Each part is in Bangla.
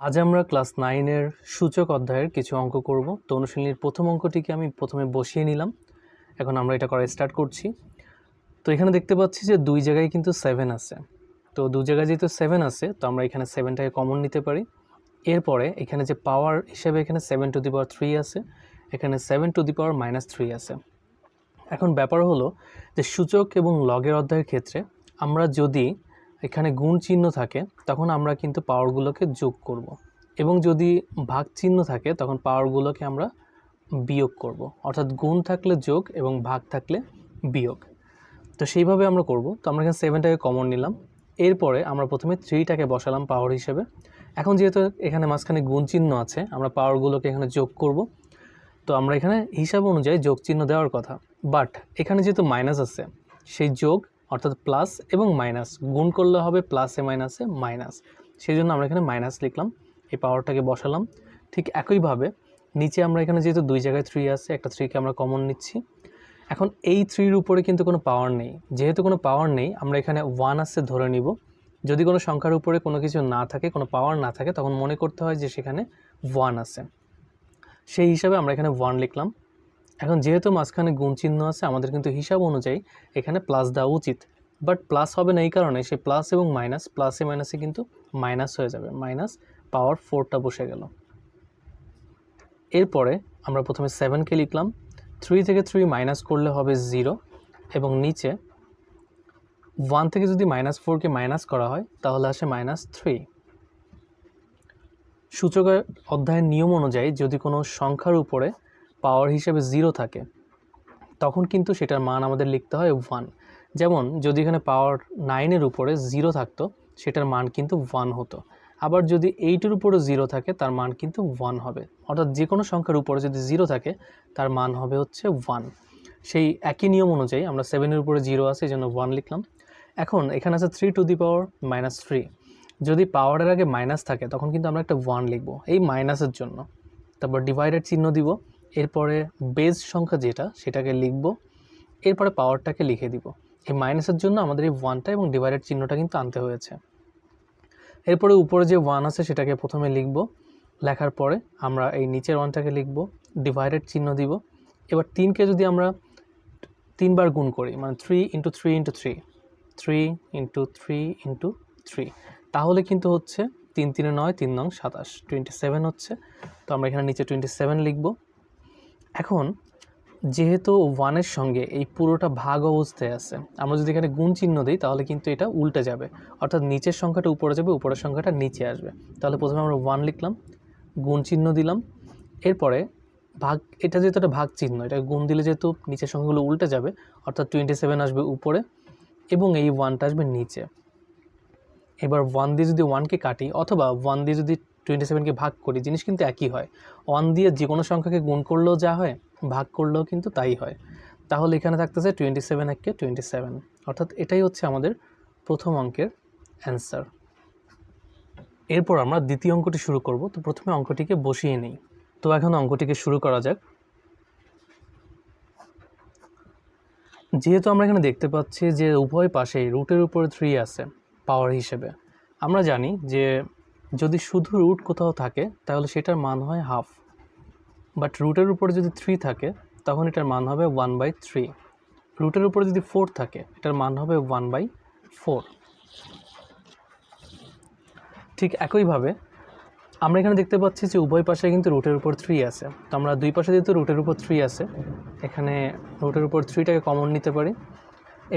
আজ আমরা ক্লাস নাইনের সূচক অধ্যায়ের কিছু অঙ্ক করব। তো অনুশীলনীর প্রথম অঙ্কটিকে আমি প্রথমে বসিয়ে নিলাম। এখন আমরা এটা করা স্টার্ট করছি। তো এখানে দেখতে পাচ্ছি যে দুই জায়গায় কিন্তু সেভেন আছে। তো দু জায়গায় যেহেতু সেভেন আছে, তো আমরা এখানে সেভেনটাকে কমন নিতে পারি। এরপরে এখানে যে পাওয়ার হিসেবে এখানে seven to the power three আছে, এখানে seven to the power minus three আছে। এখন ব্যাপার হলো যে সূচক এবং লগের অধ্যায়ের ক্ষেত্রে আমরা যদি এখানে গুণ চিহ্ন থাকে, তখন আমরা কিন্তু পাওয়ারগুলোকে যোগ করব। এবং যদি ভাগ চিহ্ন থাকে, তখন পাওয়ারগুলোকে আমরা বিয়োগ করব। অর্থাৎ গুণ থাকলে যোগ এবং ভাগ থাকলে বিয়োগ। তো সেইভাবে আমরা করব। তো আমরা এখানে সেভেনটাকে কমন নিলাম। এরপরে আমরা প্রথমে থ্রিটাকে বসালাম পাওয়ার হিসেবে। এখন যেহেতু এখানে মাঝখানে গুণ চিহ্ন আছে, আমরা পাওয়ারগুলোকে এখানে যোগ করব। তো আমরা এখানে হিসাব অনুযায়ী যোগ চিহ্ন দেওয়ার কথা। বাট এখানে যেহেতু মাইনাস আছে, সেই যোগ অর্থাৎ প্লাস এবং মাইনাস গুণ করলে হবে প্লাসে মাইনাসে মাইনাস সেই জন্য আমরা এখানে মাইনাস লিখলাম, এই পাওয়ারটাকে বসালাম। ঠিক একইভাবে নিচে আমরা এখানে যেহেতু দুই জায়গায় থ্রি আছে, একটা থ্রিকে আমরা কমন নিচ্ছি। এখন এই থ্রির উপরে কিন্তু কোনো পাওয়ার নেই। যেহেতু কোনো পাওয়ার নেই, আমরা এখানে ওয়ান আছে ধরে নিব। যদি কোনো সংখ্যার উপরে কোনো কিছু না থাকে, কোনো পাওয়ার না থাকে, তখন মনে করতে হয় যে সেখানে ওয়ান আছে। সেই হিসাবে আমরা এখানে ওয়ান লিখলাম। এখন যেহেতু মাঝখানে গুণ চিহ্ন আছে, আমাদের কিন্তু হিসাব অনুযায়ী এখানে প্লাস দেওয়া উচিত। বাট প্লাস হবে না এই কারণে সেই প্লাস এবং মাইনাস প্লাসে মাইনাসে কিন্তু মাইনাস হয়ে যাবে। মাইনাস পাওয়ার ফোরটা বসে গেল। এরপরে আমরা প্রথমে সেভেনকে লিখলাম। থ্রি থেকে থ্রি মাইনাস করলে হবে জিরো এবং নিচে ওয়ান থেকে যদি মাইনাস ফোরকে মাইনাস করা হয়, তাহলে আসে মাইনাস থ্রি সূচকের অধ্যায়ের নিয়ম অনুযায়ী যদি কোনো সংখ্যার উপরে পাওয়ার হিসেবে জিরো থাকে, তখন কিন্তু সেটার মান আমাদের লিখতে হয় ওয়ান যেমন, যদি এখানে পাওয়ার নাইনের উপরে জিরো থাকতো, সেটার মান কিন্তু ওয়ান হতো। আবার যদি এইটের উপরে জিরো থাকে, তার মান কিন্তু ওয়ান হবে। অর্থাৎ যে কোনো সংখ্যার উপরে যদি জিরো থাকে, তার মান হবে হচ্ছে ওয়ান সেই একই নিয়ম অনুযায়ী আমরা সেভেনের উপরে জিরো আছে এই জন্য ওয়ান লিখলাম। এখন এখানে আছে three to the power minus three যদি পাওয়ারের আগে মাইনাস থাকে, তখন কিন্তু আমরা একটা ওয়ান লিখব, এই মাইনাসের জন্য। তারপর ডিভাইডেড চিহ্ন দিব। এরপরে বেজ সংখ্যা যেটা, সেটাকে লিখব। এরপরে পাওয়ারটাকে লিখে দিব। এই মাইনাসের জন্য আমাদের এই ওয়ানটা এবং ডিভাইডেড চিহ্নটা কিন্তু আনতে হয়েছে। এরপরে উপরে যে ওয়ান আছে, সেটাকে প্রথমে লিখব। লেখার পরে আমরা এই নিচের ওয়ানটাকে লিখব। ডিভাইডেড চিহ্ন দিব। এবার তিনকে যদি আমরা তিনবার গুণ করি মানে three into three into three three into three into three তাহলে কিন্তু হচ্ছে তিন তিনে নয়, তিন নং সাতাশ টোয়েন্টি সেভেন হচ্ছে। তো আমরা এখানে নিচে টোয়েন্টি সেভেন লিখব। এখন যেহেতু ওয়ানের সঙ্গে এই পুরোটা ভাগ অবস্থায় আছে, আমরা যদি এখানে গুণ চিহ্ন দিই, তাহলে কিন্তু এটা উল্টে যাবে। অর্থাৎ নিচের সংখ্যাটা উপরে যাবে, উপরের সংখ্যাটা নিচে আসবে। তাহলে প্রথমে আমরা ওয়ান লিখলাম, গুণ চিহ্ন দিলাম। এরপরে ভাগ, এটা যেহেতু একটা ভাগ চিহ্ন, এটা গুণ দিলে যেহেতু নিচের সংখ্যাগুলো উল্টে যাবে, অর্থাৎ টোয়েন্টি সেভেন আসবে উপরে এবং এই ওয়ানটা আসবে নিচে। এবার ওয়ান দিয়ে যদি ওয়ানকে কাটি, অথবা ওয়ান দিয়ে যদি টোয়েন্টি সেভেনকে ভাগ করি, জিনিস কিন্তু একই হয়। ওয়ান দিয়ে যে কোনো সংখ্যাকে গুণ করলেও যা হয়, ভাগ করলেও কিন্তু তাই হয়। তাহলে এখানে থাকতেছে টোয়েন্টি সেভেন এককে টোয়েন্টি সেভেন। অর্থাৎ এটাই হচ্ছে আমাদের প্রথম অঙ্কের অ্যান্সার এরপর আমরা দ্বিতীয় অঙ্কটি শুরু করব। তো প্রথমে অঙ্কটিকে বসিয়ে নিই। তো এখন অঙ্কটিকে শুরু করা যাক। যেহেতু আমরা এখানে দেখতে পাচ্ছি যে উভয় পাশেই রুটের উপরে থ্রি আছে পাওয়ার হিসেবে। আমরা জানি যে যদি শুধু রুট কোথাও থাকে, তাহলে সেটার মান হয় হাফ বাট রুটের উপরে যদি থ্রি থাকে, তখন এটার মান হবে ওয়ান বাই থ্রি রুটের উপরে যদি ফোর থাকে, এটার মান হবে ওয়ান বাই ফোর ঠিক একইভাবে আমরা এখানে দেখতে পাচ্ছি যে উভয় পাশে কিন্তু রুটের উপর থ্রি আছে। তো আমরা দুই পাশে যেহেতু রুটের উপর থ্রি আছে, এখানে রুটের উপর থ্রিটাকে কমন নিতে পারি।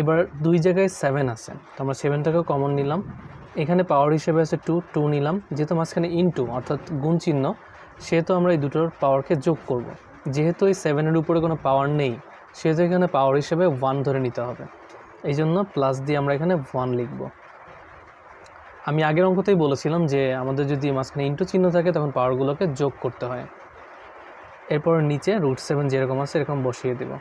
এবার দুই জায়গায় সেভেন আছে। তো আমরা সেভেনটাকেও কমন নিলাম। এখানে পাওয়ার হিসেবে আছে টু টু নিলাম, যেহেতু মাঝখানে ইন টু অর্থাৎ গুণ চিহ্ন, সেহেতু আমরা এই দুটোর পাওয়ারকে যোগ করব। যেহেতু এই সেভেনের উপরে কোনো পাওয়ার নেই, সেহেতু এখানে পাওয়ার হিসেবে ওয়ান ধরে নিতে হবে। এই জন্য প্লাস দিয়ে আমরা এখানে ওয়ান লিখব। আমি আগের অঙ্কতেই বলেছিলাম যে আমাদের যদি মাঝখানে ইন্টু চিহ্ন থাকে, তখন পাওয়ারগুলোকে যোগ করতে হয়। এরপর নিচে রুট সেভেন যেরকম আছে, এরকম বসিয়ে দেব।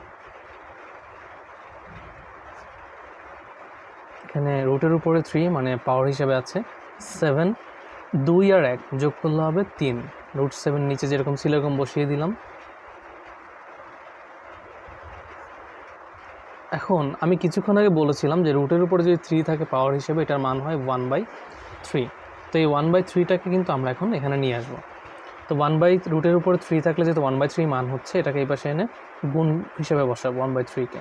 এখানে রুটের উপরে থ্রি মানে পাওয়ার হিসেবে আছে সেভেন দুই আর এক যোগ করলে হবে তিন। রুট সেভেন নিচে যেরকম ছিল এরকম বসিয়ে দিলাম। এখন আমি কিছুক্ষণ আগে বলেছিলাম যে রুটের উপরে যদি থ্রি থাকে পাওয়ার হিসেবে, এটার মান হয় ওয়ান বাই থ্রি তো এই ওয়ান বাই থ্রিটাকে কিন্তু আমরা এখন এখানে নিয়ে আসব। তো ওয়ান বাই রুটের উপরে থ্রি থাকলে যেহেতু ওয়ান বাই থ্রি মান হচ্ছে, এটাকে এই পাশে এনে গুণ হিসেবে বসাবো ওয়ান বাই থ্রিকে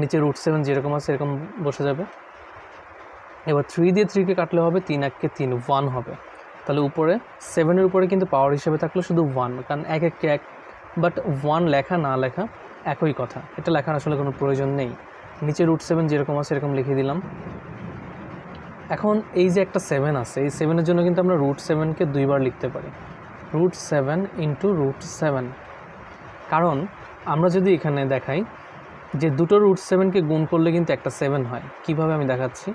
নিচে রুট সেভেন যেরকম আছে, সেরকম বসে যাবে। এবার থ্রি দিয়ে থ্রিকে কাটলে হবে, তিন এককে তিন ওয়ান হবে। তাহলে উপরে সেভেনের উপরে কিন্তু পাওয়ার হিসেবে থাকল শুধু ওয়ান কারণ এক এককে এক বাট ওয়ান লেখা না লেখা একই কথা। এটা লেখার আসলে কোনো প্রয়োজন নেই। নিচে রুট সেভেন যেরকম আছে এরকম লিখে দিলাম। এখন এই যে একটা সেভেন আছে, এই সেভেনের জন্য কিন্তু আমরা রুট সেভেনকে দুইবার লিখতে পারি। Root seven into root seven কারণ আমরা যদি এখানে দেখাই যে দুটো রুট সেভেনকে গুণ করলে কিন্তু একটা সেভেন হয়। কীভাবে আমি দেখাচ্ছি?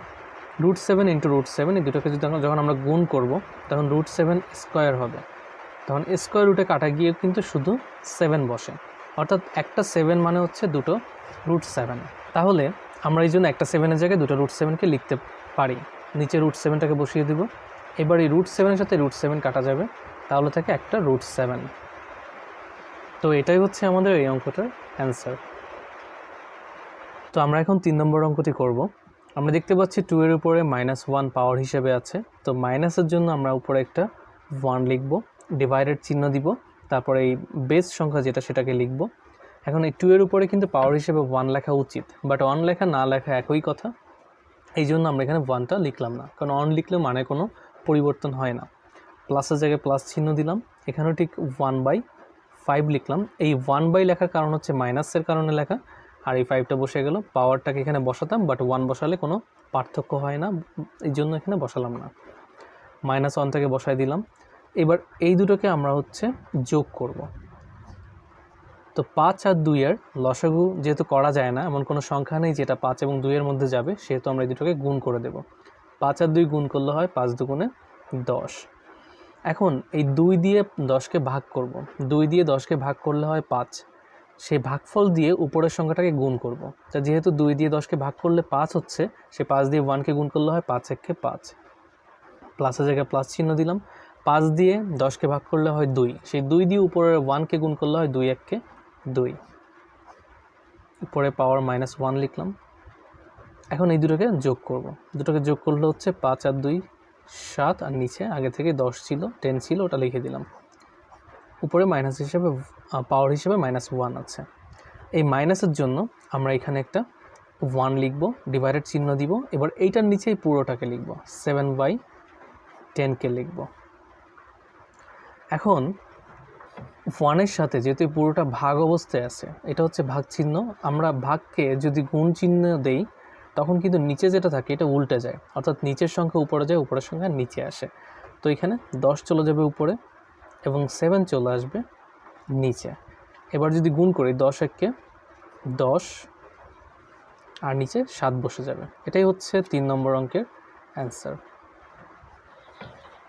Root seven into root seven এই দুটোকে যদি যখন আমরা গুণ করব, তখন রুট সেভেন স্কোয়ার হবে। তখন স্কোয়ার রুটে কাটা গিয়ে কিন্তু শুধু সেভেন বসে। অর্থাৎ একটা সেভেন মানে হচ্ছে দুটো রুট সেভেন তাহলে আমরা এই জন্য একটা সেভেনের জায়গায় দুটো রুট সেভেনকে লিখতে পারি। নিচে রুট সেভেনটাকে বসিয়ে দিব। এবার এই রুট সেভেনের সাথে রুট সেভেন কাটা যাবে, তাহলে থাকে একটা রুট সেভেন তো এটাই হচ্ছে আমাদের এই অঙ্কটার অ্যান্সার তো আমরা এখন তিন নম্বর অঙ্কটি করব। আমরা দেখতে পাচ্ছি টু এর উপরে মাইনাস ওয়ান পাওয়ার হিসেবে আছে। তো মাইনাসের জন্য আমরা উপরে একটা ওয়ান লিখব ডিভাইডেড চিহ্ন দিব, তারপরে এই বেস সংখ্যা যেটা সেটাকে লিখব। এখন এই টু এর উপরে কিন্তু পাওয়ার হিসেবে ওয়ান লেখা উচিত বাট ওয়ান লেখা না লেখা একই কথা। এই জন্য আমরা এখানে ওয়ানটা লিখলাম না, কারণ অন লিখলে মানে কোনো পরিবর্তন হয় না। প্লাসের জায়গায় প্লাস চিহ্ন দিলাম, এখানেও ঠিক ওয়ান বাই ফাইভ লিখলাম। এই ওয়ান বাই লেখার কারণ হচ্ছে মাইনাসের কারণে লেখা আর এই ফাইভটা বসে গেল। পাওয়ারটাকে এখানে বসাতাম বাট ওয়ান বসালে কোনো পার্থক্য হয় না। এই জন্য এখানে বসালাম না। মাইনাস ওয়ানটাকে বসাই দিলাম। এবার এই দুটোকে আমরা হচ্ছে যোগ করব। তো পাঁচ আর দুইয়ের লসাগু যেহেতু করা যায় না, এমন কোনো সংখ্যা নেই যেটা পাঁচ এবং দুইয়ের মধ্যে যাবে, সেহেতু আমরা এই দুটোকে গুণ করে দেব। পাঁচ আর দুই গুণ করলে হয় পাঁচ দুগুণে দশ। এখন এই দুই দিয়ে দশকে ভাগ করব। দুই দিয়ে দশকে ভাগ করলে হয় পাঁচ। সেই ভাগফল দিয়ে উপরের সংখ্যাটাকে গুণ করব। তা যেহেতু দুই দিয়ে দশকে ভাগ করলে পাঁচ হচ্ছে, সে পাঁচ দিয়ে ওয়ানকে গুণ করলে হয় পাঁচ এককে পাঁচ। প্লাসের জায়গায় প্লাস চিহ্ন দিলাম। পাঁচ দিয়ে দশকে ভাগ করলে হয় দুই। সেই দুই দিয়ে উপরের ওয়ানকে গুণ করলে হয় দুই এককে দুই। উপরে পাওয়ার মাইনাস ওয়ান লিখলাম। এখন এই দুটোকে যোগ করব। দুটোকে যোগ করলে হচ্ছে পাঁচ আর দুই, সাত আর নিচে, আগে থেকে দশ ছিল টেন ছিল, ওটা লিখে দিলাম। উপরে মাইনাস হিসেবে পাওয়ার হিসেবে মাইনাস ওয়ান আছে। এই মাইনাসের জন্য আমরা এখানে একটা ওয়ান লিখব ডিভাইডেড চিহ্ন দিব, এবার এইটার নিচে এই পুরোটাকে লিখব সেভেন বাই টেনকে লিখব। এখন ওয়ানের সাথে যেহেতু পুরোটা ভাগ অবস্থায় আছে, এটা হচ্ছে ভাগ চিহ্ন, আমরা ভাগকে যদি গুণ চিহ্ন দেই, তখন কিন্তু নিচে যেটা থাকে, এটা উল্টে যায়। অর্থাৎ নিচের সংখ্যা উপরে যায়, উপরের সংখ্যা নিচে আসে। তো এখানে দশ চলে যাবে উপরে এবং সেভেন চলে আসবে নিচে। এবার যদি গুণ করি দশ এককে দশ, আর নিচে সাত বসে যাবে। এটাই হচ্ছে তিন নম্বর অঙ্কের অ্যান্সার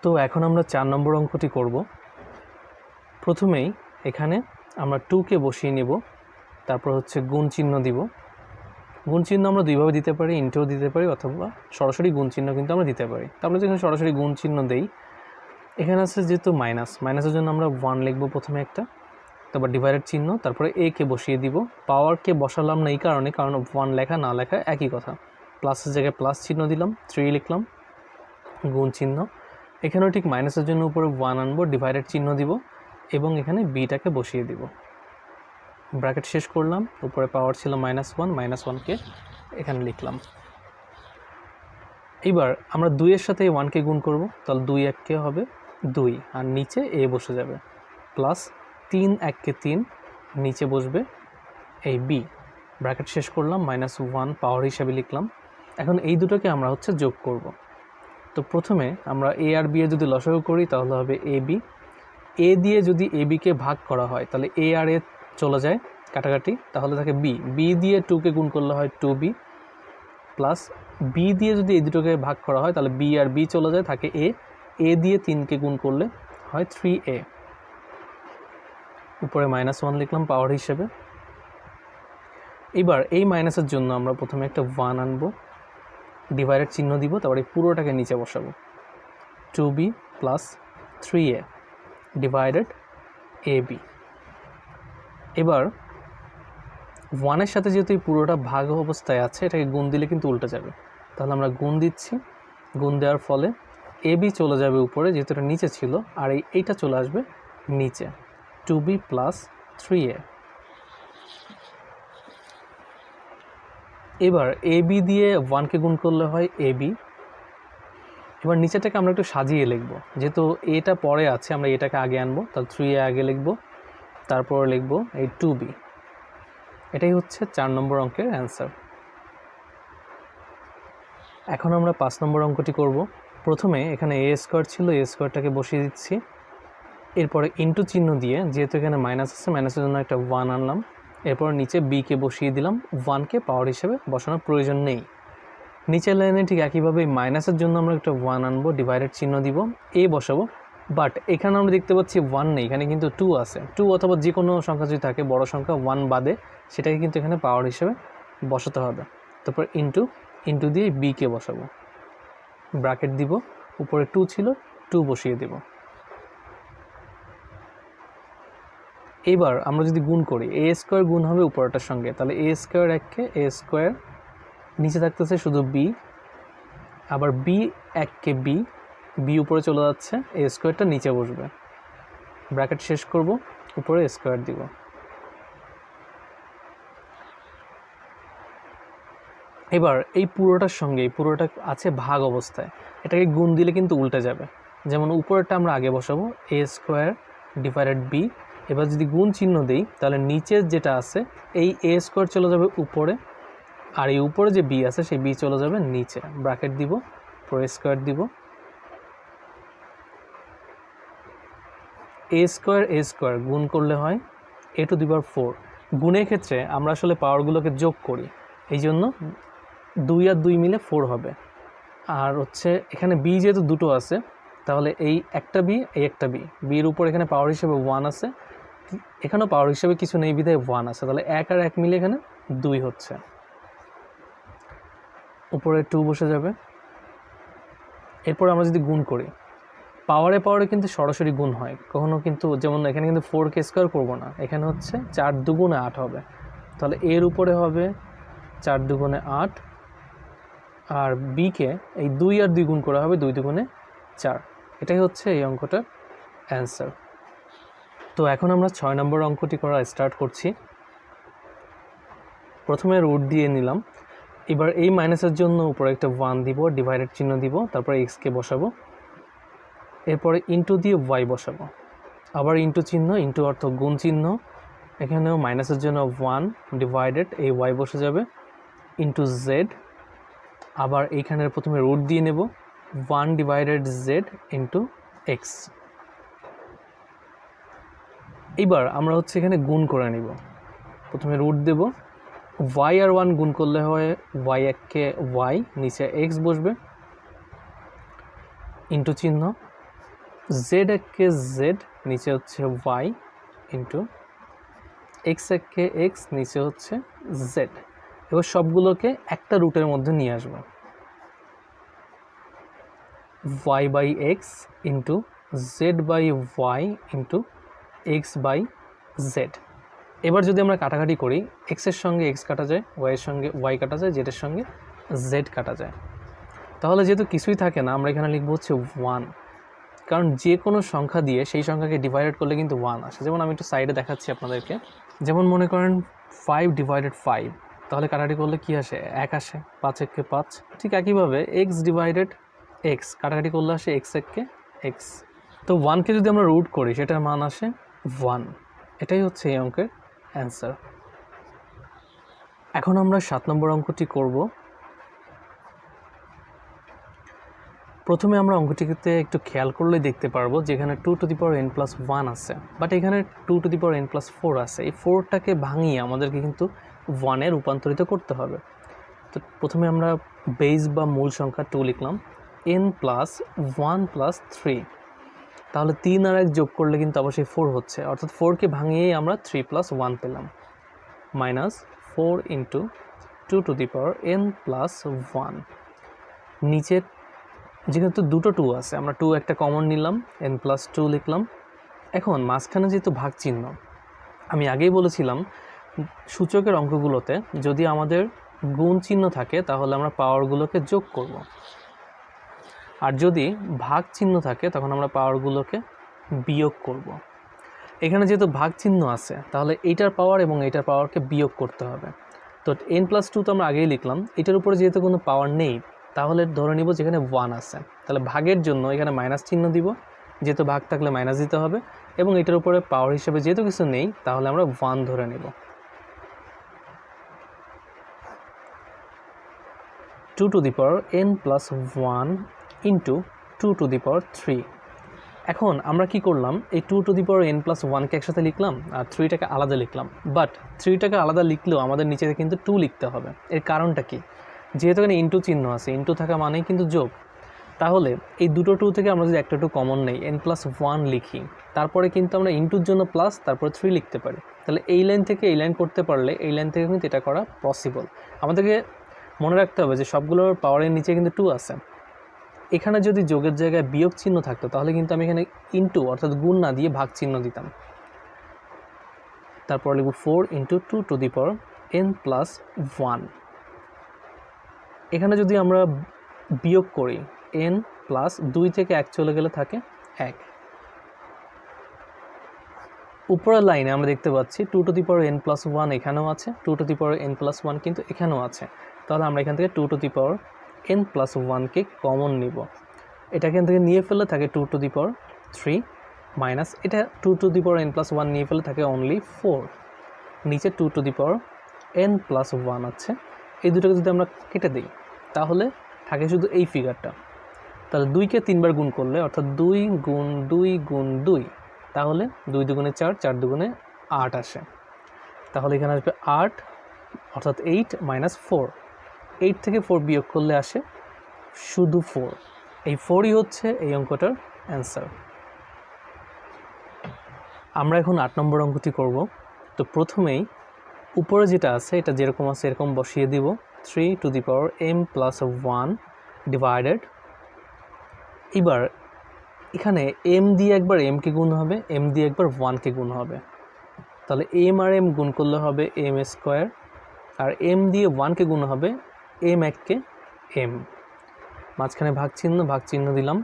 তো এখন আমরা চার নম্বর অঙ্কটি করব। প্রথমেই এখানে আমরা টুকে বসিয়ে নেব, তারপর হচ্ছে গুণ চিহ্ন দিব। গুণ চিহ্ন আমরা দুইভাবে দিতে পারি ইন্টেও দিতে পারি, অথবা সরাসরি গুণ চিহ্ন কিন্তু আমরা দিতে পারি। তো আমরা যেখানে সরাসরি গুণ চিহ্ন দেই। এখানে আছে যেহেতু মাইনাস মাইনাসের জন্য আমরা ওয়ান লিখব প্রথমে একটা, তারপর ডিভাইডেড চিহ্ন, তারপরে এ কে বসিয়ে দিব। পাওয়ারকে বসালাম না এই কারণে, কারণ ওয়ান লেখা, না লেখা একই কথা। প্লাসের জায়গায় প্লাস চিহ্ন দিলাম থ্রি লিখলাম, গুণ চিহ্ন। এখানেও ঠিক মাইনাসের জন্য উপরে ওয়ান আনব ডিভাইডেড চিহ্ন দিব, এবং এখানে বিটাকে বসিয়ে দিব। ব্র্যাকেট শেষ করলাম, উপরে পাওয়ার ছিল মাইনাস ওয়ান মাইনাস ওয়ানকে এখানে লিখলাম। এইবার আমরা দুইয়ের সাথে ওয়ানকে গুণ করব, তাহলে দুই এককে হবে দুই, আর নিচে এ বসে যাবে। প্লাস তিন এককে তিন, নিচে বসবে এই বি ব্র্যাকেট শেষ করলাম মাইনাস ওয়ান পাওয়ার হিসাবে লিখলাম। এখন এই দুটোকে আমরা হচ্ছে যোগ করব। তো প্রথমে আমরা এ আর বি এ যদি লসাগু করি, তাহলে হবে এ বি এ দিয়ে যদি এ বিকে ভাগ করা হয়, তাহলে এ আর এ চলে যায় কাটাকাটি, তাহলে থাকে বি বি দিয়ে টুকে গুণ করলে হয় টু বি প্লাস বি দিয়ে যদি এই দুটোকে ভাগ করা হয়, তাহলে বি আর বি চলে যায়, থাকে এ এ দিয়ে তিনকে গুণ করলে হয় থ্রি এ উপরে মাইনাস ওয়ান লিখলাম পাওয়ার হিসেবে। এবার এই মাইনাসের জন্য আমরা প্রথমে একটা ওয়ান আনব ডিভাইডেড চিহ্ন দিব, তারপরে পুরোটাকে নিচে বসাবো। Two B plus three A divided A B এবার ওয়ানের সাথে যেহেতু এই পুরোটা ভাগ অবস্থায় আছে, এটাকে গুণ দিলে কিন্তু উল্টে যাবে। তাহলে আমরা গুণ দিচ্ছি, গুণ দেওয়ার ফলে এ বি চলে যাবে উপরে, যেহেতু এটা নিচে ছিল, আর এই এইটা চলে আসবে নিচে two B plus three A এবার এ বি দিয়ে ওয়ানকে গুণ করলে হয় এ বি এবার নিচেটাকে আমরা একটু সাজিয়ে লিখব। যেহেতু এটা পরে আছে, আমরা এটাকে আগে আনব, তাহলে থ্রি এ আগে লিখব, তারপর লিখব এই টু বি এটাই হচ্ছে চার নম্বর অঙ্কের অ্যান্সার এখন আমরা পাঁচ নম্বর অঙ্কটি করব। প্রথমে এখানে এ স্কোয়ার ছিল এ স্কোয়ারটাকে বসিয়ে দিচ্ছি। এরপরে ইন্টু চিহ্ন দিয়ে, যেহেতু এখানে মাইনাস আছে মাইনাসের জন্য একটা ওয়ান আনলাম। এরপর নিচে বিকে বসিয়ে দিলাম ওয়ানকে পাওয়ার হিসেবে বসানোর প্রয়োজন নেই। নিচের লাইনে ঠিক একইভাবে মাইনাসের জন্য আমরা একটা ওয়ান আনব ডিভাইডেড চিহ্ন দিব এ বসাবো। বাট এখানে আমরা দেখতে পাচ্ছি ওয়ান নেই, এখানে কিন্তু টু আছে। টু অথবা যে কোনো সংখ্যা যদি থাকে, বড় সংখ্যা ওয়ান বাদে, সেটাকে কিন্তু এখানে পাওয়ার হিসেবে বসাতে হবে। তারপর ইন্টু ইন্টু দিয়ে বিকে বসাবো। ব্র্যাকেট দিব, উপরে টু ছিল টু বসিয়ে দেব। এবার আমরা যদি গুণ করি এ স্কোয়ার গুণ হবে উপরটার সঙ্গে, তাহলে এ স্কোয়ার এককে এ স্কোয়ার নিচে থাকতেছে শুধু বি আবার বি এককে বি বি উপরে চলে যাচ্ছে এ স্কোয়ারটা নিচে বসবে। ব্র্যাকেট শেষ করব, উপরে স্কোয়ার দিব। এবার এই পুরোটার সঙ্গে পুরোটা আছে ভাগ অবস্থায়। এটাকে গুণ দিলে কিন্তু উল্টে যাবে। যেমন উপরেরটা আমরা আগে বসাবো এ স্কোয়ার ডিভাইডেড বি এবার যদি গুণ চিহ্ন দিই, তাহলে নিচের যেটা আছে, এই এ স্কোয়ার চলে যাবে উপরে, আর এই উপরে যে বি আছে, সেই বি চলে যাবে নিচে। ব্র্যাকেট দিব, পরে স্কোয়ার দিব। এ স্কোয়ার এ স্কোয়ার গুণ করলে হয় এ টু দিবার ফোর গুণের ক্ষেত্রে আমরা আসলে পাওয়ারগুলোকে যোগ করি। এই জন্য দুই আর দুই মিলে ফোর হবে। আর হচ্ছে এখানে বি যেহেতু দুটো আছে, তাহলে এই একটা বি এই একটা বি বির উপর এখানে পাওয়ার হিসেবে ওয়ান আছে। এখানেও পাওয়ার হিসেবে কিছু নেই বিধায় ওয়ান আছে। তাহলে এক আর এক মিলে এখানে দুই হচ্ছে। উপরে টু বসে যাবে। এরপর আমরা যদি গুণ করি পাওয়ারে পাওয়ারে কিন্তু সরাসরি গুণ হয়। কখনো কিন্তু যেমন এখানে কিন্তু ফোর কে স্কোয়ার করব না। এখানে হচ্ছে চার দুগুণে আট হবে। তাহলে এর উপরে হবে চার দুগুণে আট আর বিকে এই দুই আর দুই গুণ করা হবে, দুই দুগুণে চার। এটাই হচ্ছে এই অঙ্কটার অ্যান্সার তো এখন আমরা ছয় নম্বর অঙ্কটি করা স্টার্ট করছি। প্রথমে রুট দিয়ে নিলাম। এবার এই মাইনাসের জন্য উপরে একটা ওয়ান দিব ডিভাইডেড চিহ্ন দিব, তারপরে এক্সকে বসাবো। এরপরে ইন্টু দিয়ে ওয়াই বসাবো। আবার ইন্টু চিহ্ন ইন্টু অর্থ গুণ চিহ্ন। এখানেও মাইনাসের জন্য ওয়ান ডিভাইডেড এই ওয়াই বসে যাবে। ইন্টু জেড আবার এইখানের প্রথমে রুট দিয়ে নেব one divided Z into X এইবার আমরা হচ্ছে এখানে গুণ করে নিব। প্রথমে রুট দেব। ওয়াই আর ওয়ান গুণ করলে হয় ওয়াই এককে ওয়াই নিচে এক্স বসবে। ইন্টু চিহ্ন। জেড এককে জেড নিচে হচ্ছে ওয়াই ইন্টু এক্স এককে এক্স নিচে হচ্ছে জেড এবার সবগুলোকে একটা রুটের মধ্যে নিয়ে আসব। Y by X into Z by Y into X by Z এবার যদি আমরা কাটাকাটি করি এক্সের সঙ্গে এক্স কাটা যায় ওয়াইয়ের সঙ্গে ওয়াই কাটা যায় জেডের সঙ্গে জেড কাটা যায়। তাহলে যেহেতু কিছুই থাকে না, আমরা এখানে লিখব হচ্ছে ওয়ান কারণ যে কোনো সংখ্যা দিয়ে সেই সংখ্যাকে ডিভাইডেড করলে কিন্তু ওয়ান আসে। যেমন আমি একটু সাইডে দেখাচ্ছি আপনাদেরকে। যেমন মনে করেন ফাইভ ডিভাইডেড ফাইভ তাহলে কাটাকাটি করলে কি আসে? এক আসে, পাঁচ এককে পাঁচ। ঠিক একইভাবে এক্স ডিভাইডেড এক্স কাটাকাটি করলে আসে এক্স এককে এক্স তো ওয়ানকে যদি আমরা রুট করি, সেটার মান আসে ওয়ান এটাই হচ্ছে এই অঙ্কের অ্যান্সার এখন আমরা সাত নম্বর অঙ্কটি করব। প্রথমে আমরা অঙ্কটিতে একটু খেয়াল করলেই দেখতে পারব যেখানে two to the power N plus one আছে। বাট এখানে two to the power N plus four আছে। এই ফোরটাকে ভাঙিয়ে আমাদেরকে কিন্তু ওয়ানে রূপান্তরিত করতে হবে। তো প্রথমে আমরা বেস বা মূল সংখ্যা টু লিখলাম। N plus one plus three তাহলে তিন আর এক যোগ করলে কিন্তু অবশ্যই ফোর হচ্ছে। অর্থাৎ ফোরকে ভাঙিয়েই আমরা থ্রি প্লাস ওয়ান পেলাম। Minus four into two to the power N plus one নিচের যেহেতু দুটো টু আছে, আমরা টু একটা কমন নিলাম এন প্লাস টু লিখলাম। এখন মাঝখানে যেহেতু ভাগ চিহ্ন আমি আগেই বলেছিলাম সূচকের অঙ্কগুলোতে যদি আমাদের গুণ চিহ্ন থাকে, তাহলে আমরা পাওয়ারগুলোকে যোগ করব। আর যদি ভাগ চিহ্ন থাকে, তখন আমরা পাওয়ারগুলোকে বিয়োগ করব। এখানে যেহেতু ভাগ চিহ্ন আছে, তাহলে এইটার পাওয়ার এবং এইটার পাওয়ারকে বিয়োগ করতে হবে। তো এন প্লাস টু তো আমরা আগেই লিখলাম, এটার উপরে যেহেতু কোনো পাওয়ার নেই, তাহলে ধরে নিব যেখানে ওয়ান আছে। তাহলে ভাগের জন্য এখানে মাইনাস চিহ্ন দিব, যেহেতু ভাগ থাকলে মাইনাস দিতে হবে, এবং এটার উপরে পাওয়ার হিসেবে যেহেতু কিছু নেই, তাহলে আমরা ওয়ান ধরে নেব। Two to the power N plus one into two to the power three এখন আমরা কি করলাম? এই two to the power N plus ওয়ানকে একসাথে লিখলাম আর থ্রিটাকে আলাদা লিখলাম। বাট থ্রিটাকে আলাদা লিখলেও আমাদের নিচে কিন্তু টু লিখতে হবে। এর কারণটা কি? যেহেতু এখানে ইন্টু চিহ্ন আছে ইন্টু থাকা মানেই কিন্তু যোগ। তাহলে এই দুটো টু থেকে আমরা যদি একটা টু কমন নেই এন প্লাস ওয়ান লিখি, তারপরে কিন্তু আমরা ইন্টুর জন্য প্লাস তারপরে থ্রি লিখতে পারি। তাহলে এই লাইন থেকে এই লাইন করতে পারলে এই লাইন থেকে কিন্তু এটা করা পসিবল আমাদেরকে মনে রাখতে হবে যে সবগুলোর পাওয়ারের নিচে কিন্তু টু আছে। এখানে যদি যোগের জায়গায় বিয়োগ চিহ্ন থাকতো, তাহলে কিন্তু আমি এখানে ইন্টু অর্থাৎ গুণ না দিয়ে ভাগ চিহ্ন দিতাম। তারপর লিখব four into two to the power N plus one এখানে যদি আমরা বিয়োগ করি এন প্লাস দুই থেকে এক চলে গেলে থাকে এক। উপরের লাইনে আমরা দেখতে পাচ্ছি two to the power N plus one এখানেও আছে two to the power N plus one কিন্তু এখানেও আছে। তাহলে আমরা এখান থেকে two to the power N plus ওয়ানকে কমন নিব। এটা এখান থেকে নিয়ে ফেললে থাকে two to the power three minus এটা two to the power N plus one নিয়ে ফেললে থাকে অনলি ফোর নিচে two to the power N plus one আছে। এই দুটোকে যদি আমরা কেটে দিই, তাহলে থাকে শুধু এই ফিগারটা তাহলে দুইকে তিনবার গুণ করলে, অর্থাৎ দুই গুণ দুই গুণ দুই, তাহলে দুই দুগুণে চার চার দুগুণে আট আসে। তাহলে এখানে আসবে আট, অর্থাৎ এইট মাইনাস ফোর এইট থেকে ফোর বিয়োগ করলে আসে শুধু ফোর এই ফোরই হচ্ছে এই অঙ্কটার অ্যান্সার আমরা এখন আট নম্বর অঙ্কটি করব। তো প্রথমেই উপরে যেটা আছে, এটা যেরকম আছে এরকম বসিয়ে দিব। Three to the power M plus one divided এবার এখানে এম দিয়ে একবার এমকে গুণ হবে এম দিয়ে একবার ওয়ানকে গুণ হবে। তাহলে এম আর এম গুণ করলে হবে এম স্কোয়ার আর এম দিয়ে ওয়ানকে গুণ হবে এম এককে এম। মাঝখানে ভাগ চিহ্ন ভাগ চিহ্ন দিলাম।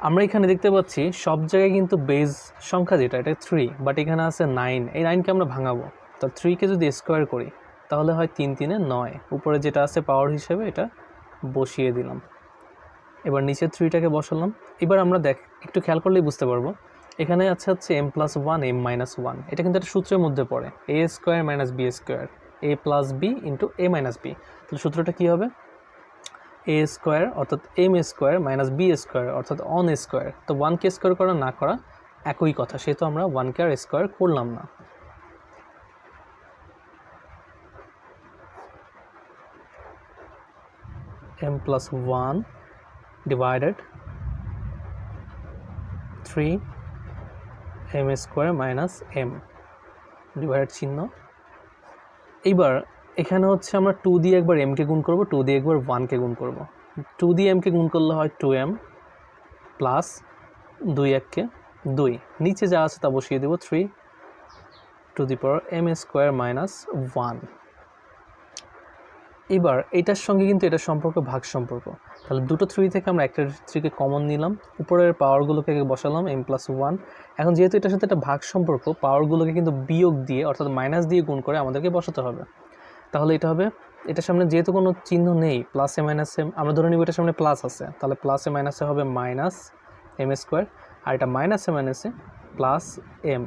আমরা এখানে দেখতে পাচ্ছি সব জায়গায় কিন্তু বেজ সংখ্যা যেটা, এটা থ্রি বাট এখানে আছে নাইন এই নাইনকে আমরা ভাঙাবো। তো থ্রিকে যদি স্কোয়ার করি, তাহলে হয় তিন তিনে নয়। উপরে যেটা আছে পাওয়ার হিসেবে, এটা বসিয়ে দিলাম। এবার নিচের থ্রিটাকে বসালাম। এবার আমরা দেখ, একটু খেয়াল করলেই বুঝতে পারব। এখানে আছে হচ্ছে M plus one M minus one এটা কিন্তু একটা সূত্রের মধ্যে পড়ে। A square minus B square A plus B into A minus B তাহলে সূত্রটা কী হবে? এ স্কোয়ার অর্থাৎ M square minus B square অর্থাৎ অন স্কোয়ার তো ওয়ানকে স্কোয়ার করা না করা একই কথা, সেহেতু আমরা ওয়ানকে আর স্কোয়ার করলাম না। M plus one divided three M square minus M divided চিহ্ন। এইবার এখানে হচ্ছে আমরা টু দিয়ে একবার এমকে গুণ করব টু দিয়ে একবার ওয়ানকে গুণ করব। টু দিয়ে এমকে গুণ করলে হয় টু এম প্লাস দুই এককে দুই। নিচে যা আছে তা বসিয়ে দেবো three to the power M square minus one এবার এটার সঙ্গে কিন্তু এটার সম্পর্ক ভাগ সম্পর্ক। তাহলে দুটো থ্রি থেকে আমরা একটা থ্রিকে কমন নিলাম, উপরের পাওয়ারগুলোকে বসালাম এম প্লাস ওয়ান এখন যেহেতু এটার সাথে একটা ভাগ সম্পর্ক পাওয়ারগুলোকে কিন্তু বিয়োগ দিয়ে, অর্থাৎ মাইনাস দিয়ে গুণ করে আমাদেরকে বসাতে হবে। তাহলে এটা হবে, এটার সামনে যেহেতু কোনো চিহ্ন নেই প্লাসে মাইনাসে আমরা ধরে নিব এটার সামনে প্লাস আছে। তাহলে প্লাসে মাইনাসে হবে মাইনাস এম স্কোয়ার আর এটা মাইনাসে মাইনাসে প্লাস এম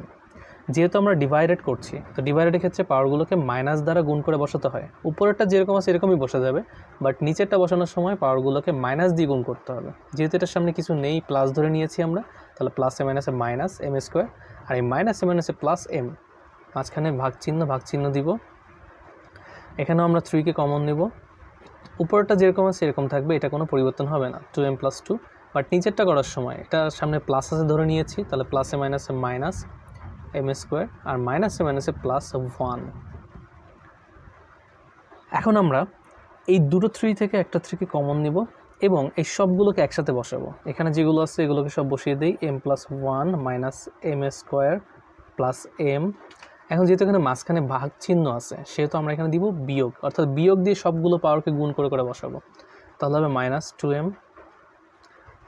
যেহেতু আমরা ডিভাইডেড করছি, তো ডিভাইডেডের ক্ষেত্রে পাওয়ারগুলোকে মাইনাস দ্বারা গুণ করে বসাতে হয়। উপরেরটা যেরকম আছে এরকমই বসা যাবে বাট নিচেরটা বসানোর সময় পাওয়ারগুলোকে মাইনাস দিয়ে গুণ করতে হবে। যেহেতু এটার সামনে কিছু নেই প্লাস ধরে নিয়েছি আমরা, তাহলে প্লাস প্লাসে মাইনাসে মাইনাস এম স্কোয়ার আর এই মাইনাস মাইনাসে মাইনাসে প্লাস এম মাঝখানে ভাগ চিহ্ন ভাগ চিহ্ন দিব। এখানেও আমরা থ্রিকে কমন নেব। উপরেরটা যেরকম আছে এরকম থাকবে, এটা কোনো পরিবর্তন হবে না two M plus two but নিচেরটা করার সময় এটা সামনে প্লাস আছে ধরে নিয়েছি, তাহলে প্লাসে মাইনাসে মাইনাস এম স্কোয়ার আর মাইনাসে মাইনাসে প্লাস ওয়ান এখন আমরা এই দুটো থ্রি থেকে একটা থ্রিকে কমন নিব এবং এই সবগুলোকে একসাথে বসাবো। এখানে যেগুলো আছে এগুলোকে সব বসিয়ে দিই M plus one minus M square plus M এখন যেহেতু এখানে মাঝখানে ভাগ চিহ্ন আছে, সেহেতু আমরা এখানে দিব বিয়োগ, অর্থাৎ বিয়োগ দিয়ে সবগুলো পাওয়ারকে গুণ করে করে বসাবো। তাহলে হবে minus two M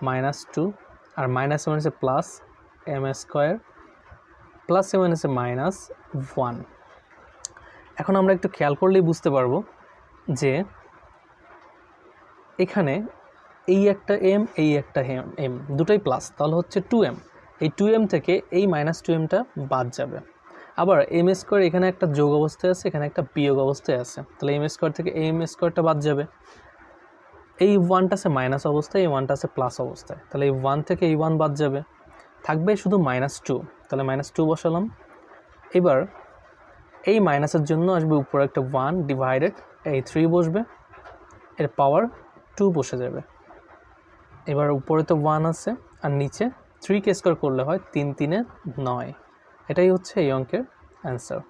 minus two আর মাইনাস হচ্ছে plus M square plus M হচ্ছে মাইনাস ওয়ান এখন আমরা একটু খেয়াল করলেই বুঝতে পারব যে এখানে এই একটা এম এই একটা এম দুটোই প্লাস তাহলে হচ্ছে টু এম এই টু এম থেকে এই মাইনাস টু এমটা বাদ যাবে। আবার এম স্কোয়ার এখানে একটা যোগ অবস্থায় আছে, এখানে একটা বিয়োগ অবস্থায় আছে। তাহলে এম স্কোয়ার থেকে এম স্কোয়ারটা বাদ যাবে। এই ওয়ানটা আছে মাইনাস অবস্থায়, এই ওয়ানটা আছে প্লাস অবস্থায়। তাহলে এই ওয়ান থেকে এই ওয়ান বাদ যাবে। থাকবে শুধু মাইনাস টু তাহলে মাইনাস টু বসালাম। এবার এই মাইনাসের জন্য আসবে উপরে একটা ওয়ান ডিভাইডেড এই থ্রি বসবে, এর পাওয়ার টু বসে যাবে। এবার উপরে তো ওয়ান আছে, আর নিচে থ্রি কে স্কোয়ার করলে হয় তিন তিনে নয়। এটাই হচ্ছে এই অঙ্কের অ্যান্সার